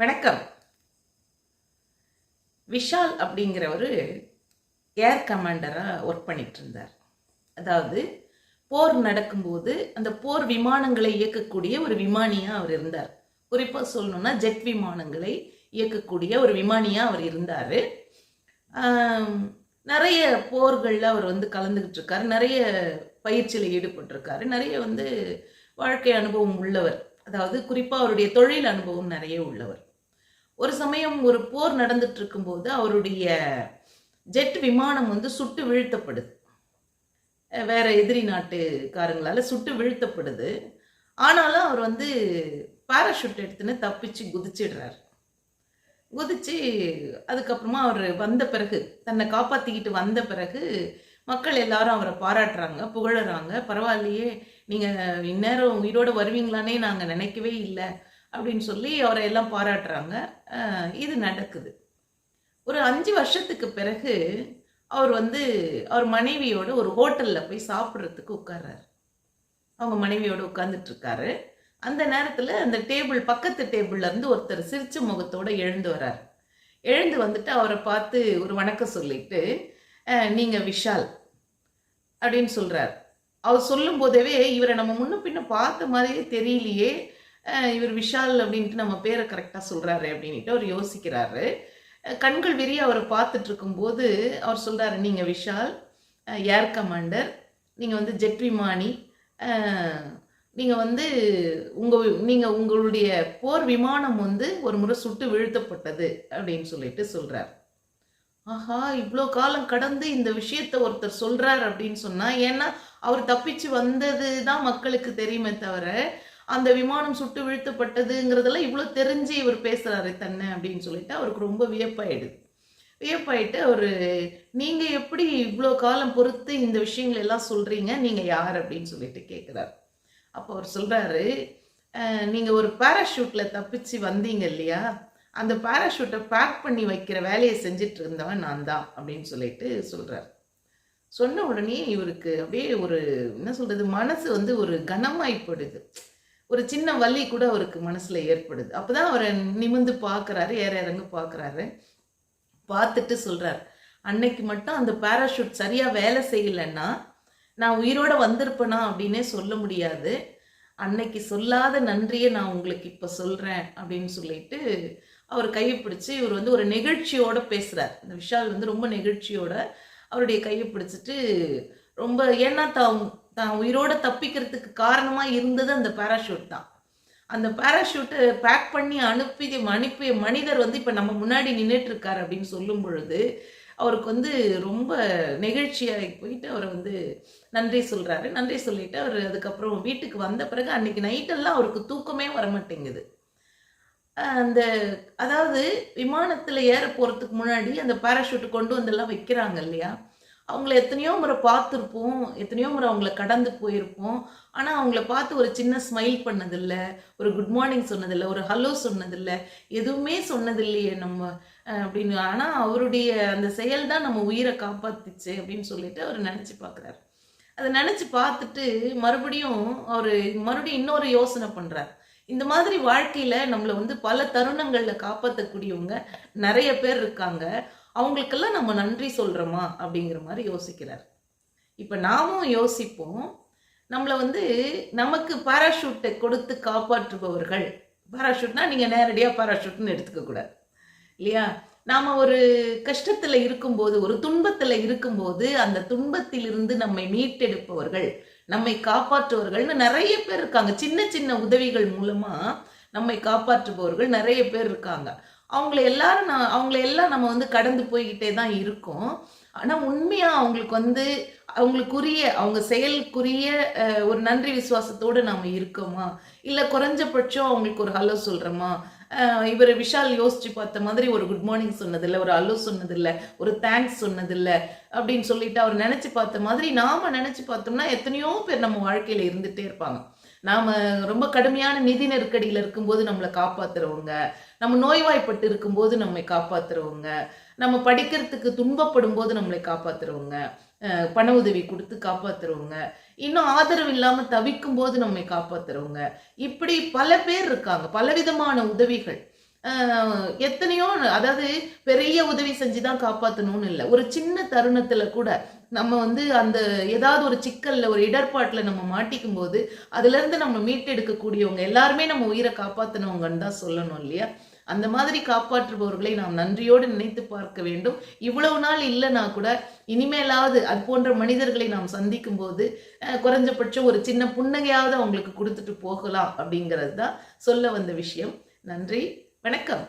வணக்கம். விஷால் அப்படிங்கிறவர் ஏர் கமாண்டராக ஒர்க் பண்ணிட்டு இருந்தார் அதாவது போர் நடக்கும்போது அந்த போர் விமானங்களை இயக்கக்கூடிய ஒரு விமானியாக அவர் இருந்தார். குறிப்பாக சொல்லணும்னா ஜெட் விமானங்களை இயக்கக்கூடிய ஒரு விமானியாக அவர் இருந்தார். நிறைய போர்களில் அவர் வந்து கலந்துக்கிட்டு இருக்காரு நிறைய பயிற்சியில் ஈடுபட்டிருக்காரு. நிறைய வந்து வாழ்க்கை அனுபவம் உள்ளவர். அதாவது குறிப்பாக அவருடைய தொழில் அனுபவம் நிறைய உள்ளவர். ஒரு சமயம் ஒரு போர் நடந்துட்டு இருக்கும்போது அவருடைய ஜெட் விமானம் வந்து சுட்டு வீழ்த்தப்படுது. வேற எதிரி நாட்டுக்காரங்களால சுட்டு வீழ்த்தப்படுது. ஆனாலும் அவர் வந்து பாராஷூட் எடுத்துன்னு தப்பிச்சு குதிச்சிடுறாரு. குதிச்சு அதுக்கப்புறமா அவர் வந்த பிறகு தன்னை காப்பாற்றிக்கிட்டு வந்த பிறகு மக்கள் எல்லாரும் அவரை பாராட்டுறாங்க புகழறாங்க. பரவாயில்லையே நீங்கள் இந்நேரம் உயிரோடு வருவீங்களானே நாங்கள் நினைக்கவே இல்லை. அப்படின்னு சொல்லி அவரை எல்லாம் பாராட்டுறாங்க. இது நடக்குது. ஒரு அஞ்சு வருஷத்துக்கு பிறகு அவர் வந்து அவர் மனைவியோட ஒரு ஹோட்டலில் போய் சாப்பிட்றதுக்கு உட்கார்றாரு. அவங்க மனைவியோட உட்காந்துட்ருக்காரு இருக்காரு. அந்த நேரத்தில் அந்த டேபிள் பக்கத்து டேபிள்லேருந்து ஒருத்தர் சிரிச்ச முகத்தோடு எழுந்து வரார் எழுந்து வந்துட்டு அவரை பார்த்து ஒரு வணக்கம் சொல்லிட்டு நீங்கள் விஷால் அப்படின்னு சொல்கிறார் அவர் சொல்லும் போதவே இவரை நம்ம முன்ன பின்ன பார்த்த மாதிரியே தெரியலையே. இவர் விஷால் அப்படின்ட்டு நம்ம பேரை கரெக்டாக சொல்கிறாரு அப்படின்ட்டு அவர் யோசிக்கிறாரு. கண்கள் விரிய அவரை பார்த்துட்டு இருக்கும்போது அவர் சொல்கிறாரு நீங்கள் விஷால் ஏர் கமாண்டர் நீங்கள் வந்து ஜெட் விமானி நீங்கள் வந்து உங்கள் நீங்கள் உங்களுடைய போர் விமானம் வந்து ஒரு முறை சுட்டு வீழ்த்தப்பட்டது அப்படின்னு சொல்லிட்டு சொல்கிறார் ஆஹா இவ்வளோ காலம் கடந்து இந்த விஷயத்த ஒருத்தர் சொல்கிறார் அப்படின்னு சொன்னால் ஏன்னா அவர் தப்பிச்சு வந்தது தான் மக்களுக்கு தெரியுமே தவிர அந்த விமானம் சுட்டு வீழ்த்தப்பட்டதுங்கிறதெல்லாம் இவ்வளோ தெரிஞ்சு இவர் பேசுகிறாரு தன்னை அப்படின்னு சொல்லிட்டு அவருக்கு ரொம்ப வியப்பாயிடுது. வியப்பாயிட்டு அவர் நீங்கள் எப்படி இவ்வளோ காலம் பொறுத்து இந்த விஷயங்கள் எல்லாம் சொல்கிறீங்க நீங்கள் யார்? அப்படின்னு சொல்லிட்டு கேட்குறாரு அப்போ அவர் சொல்கிறாரு நீங்கள் ஒரு பேராஷூட்டில் தப்பிச்சு வந்தீங்க இல்லையா? அந்த பாராஷூட்டை பேக் பண்ணி வைக்கிற வேலையை செஞ்சுட்டு இருந்தவன் நான் தான் அப்படின்னு சொல்லிட்டு சொல்கிறார் சொன்ன உடனே இவருக்கு அப்படியே ஒரு என்ன சொல்கிறது மனசு வந்து ஒரு கனமாய்ப்படுது ஒரு சின்ன வள்ளி கூட அவருக்கு மனசில் ஏற்படுது. அப்போ தான் அவரை நிமிந்து பார்க்குறாரு ஏற இறங்கு பார்க்குறாரு. பார்த்துட்டு சொல்கிறார் அன்னைக்கு மட்டும் அந்த பேராஷூட் சரியாக வேலை செய்யலைன்னா நான் உயிரோடு வந்திருப்பேனா? அப்படின்னே சொல்ல முடியாது. அன்னைக்கு சொல்லாத நன்றியை நான் உங்களுக்கு இப்போ சொல்கிறேன் அப்படின்னு சொல்லிட்டு அவர் கையை பிடிச்சி இவர் வந்து ஒரு நெகிழ்ச்சியோட பேசுகிறார் இந்த விஷால் வந்து ரொம்ப நெகிழ்ச்சியோட அவருடைய கையை பிடிச்சிட்டு ரொம்ப ஏன்னா தான் தான் உயிரோட தப்பிக்கிறதுக்கு காரணமாக இருந்தது அந்த பேராஷூட் தான். அந்த பேராஷூட்டை பேக் பண்ணி அனுப்பி அனுப்பிய மனிதர் வந்து இப்போ நம்ம முன்னாடி நின்றுட்டு இருக்கார் அப்படின்னு சொல்லும் பொழுது அவருக்கு வந்து ரொம்ப நெகிழ்ச்சியாகி போயிட்டு அவரை வந்து நன்றி சொல்கிறாரு நன்றி சொல்லிட்டு அவர் அதுக்கப்புறம் வீட்டுக்கு வந்த பிறகு அன்னைக்கு நைட்டெல்லாம் அவருக்கு தூக்கமே வர மாட்டேங்குது அந்த அதாவது விமானத்தில் ஏற போகிறதுக்கு முன்னாடி அந்த பேராஷூட்டு கொண்டு வந்தெல்லாம் வைக்கிறாங்க இல்லையா? அவங்கள எத்தனையோ முறை பார்த்துருப்போம் எத்தனையோ முறை அவங்கள கடந்து போயிருப்போம். ஆனால் அவங்கள பார்த்து ஒரு சின்ன ஸ்மைல் பண்ணதில்ல ஒரு குட் மார்னிங் சொன்னதில்ல ஒரு ஹலோ சொன்னதில்ல எதுவுமே சொன்னதில்லையே நம்ம அப்படின்னு. ஆனால் அவருடைய அந்த செயல் தான் நம்ம உயிரை காப்பாத்துச்சு அப்படின்னு சொல்லிட்டு அவர் நினச்சி பார்க்குறாரு அதை நினச்சி பார்த்துட்டு மறுபடியும் அவர் மறுபடியும் இன்னொரு யோசனை பண்ணுறார் இந்த மாதிரி வாழ்க்கையில் நம்மளை வந்து பல தருணங்களில் காப்பாற்றக்கூடியவங்க நிறைய பேர் இருக்காங்க. அவங்களுக்கெல்லாம் நம்ம நன்றி சொல்கிறோமா அப்படிங்கிற மாதிரி யோசிக்கிறார். இப்போ நாமும் யோசிப்போம் நம்மளை வந்து நமக்கு பாராஷூட்டை கொடுத்து காப்பாற்றுபவர்கள் பாராஷூட்னா நீங்கள் நேரடியாக பாராஷூட்னு எடுத்துக்கக்கூடாது இல்லையா? நாம் ஒரு கஷ்டத்தில் இருக்கும்போது ஒரு துன்பத்தில் இருக்கும்போது அந்த துன்பத்திலிருந்து நம்மை மீட்டெடுப்பவர்கள் நம்மை காப்பாற்றுவர்கள்னு நிறைய பேர் இருக்காங்க. சின்ன சின்ன உதவிகள் மூலமாக நம்மை காப்பாற்றுபவர்கள் நிறைய பேர் இருக்காங்க. அவங்கள எல்லாரும் நான் அவங்கள எல்லாம் நம்ம வந்து கடந்து போய்கிட்டே தான் இருக்கோம். ஆனால் உண்மையாக அவங்களுக்கு வந்து அவங்களுக்குரிய அவங்க செயலுக்குரிய ஒரு நன்றி விசுவாசத்தோடு நாம் இருக்கோமா? இல்லை குறைஞ்சபட்சம் அவங்களுக்கு ஒரு ஹலோ சொல்கிறோமா இவர் விஷால் யோசிச்சு பார்த்த மாதிரி ஒரு குட் மார்னிங் சொன்னதில்ல ஒரு ஹலோ சொன்னதில்லை ஒரு தேங்க்ஸ் சொன்னதில்ல அப்படின்னு சொல்லிட்டு அவர் நினச்சி பார்த்த மாதிரி நாம் நினச்சி பார்த்தோம்னா எத்தனையோ பேர் நம்ம வாழ்க்கையில் இருந்துகிட்டே இருப்பாங்க. நாம் ரொம்ப கடுமையான நிதி நெருக்கடியில் இருக்கும்போது நம்மளை காப்பாத்துறவங்க நம்ம நோய்வாய்ப்பட்டு இருக்கும்போது நம்மை காப்பாத்துறவங்க நம்ம படிக்கிறதுக்கு துன்பப்படும் போது நம்மளை காப்பாத்துறவங்க பண உதவி கொடுத்து காப்பாற்றுறவங்க இன்னும் ஆதரவு இல்லாமல் தவிக்கும் போது நம்மை காப்பாத்துறவங்க. இப்படி பல பேர் இருக்காங்க. பலவிதமான உதவிகள். எத்தனையோ அதாவது பெரிய உதவி செஞ்சு தான் காப்பாற்றணும்னு இல்லை. ஒரு சின்ன தருணத்துல கூட நம்ம வந்து அந்த ஏதாவது ஒரு சிக்கல்ல ஒரு இடர்பாட்டில் நம்ம மாட்டிக்கும் போது அதுல இருந்து நம்ம மீட்டெடுக்கக்கூடியவங்க எல்லாருமே நம்ம உயிரை காப்பாத்தினவங்கன்னு தான் சொல்லணும் இல்லையா? அந்த மாதிரி காப்பாற்றுபவர்களை நாம் நன்றியோடு நினைத்து பார்க்க வேண்டும். இவ்வளவு நாள் இல்லைனா கூட இனிமேலாவது அது போன்ற மனிதர்களை நாம் சந்திக்கும் போது குறைஞ்சபட்சம் ஒரு சின்ன புன்னகையாவது அவங்களுக்கு கொடுத்துட்டு போகலாம் அப்படிங்கிறது தான் சொல்ல வந்த விஷயம். நன்றி. வணக்கம்.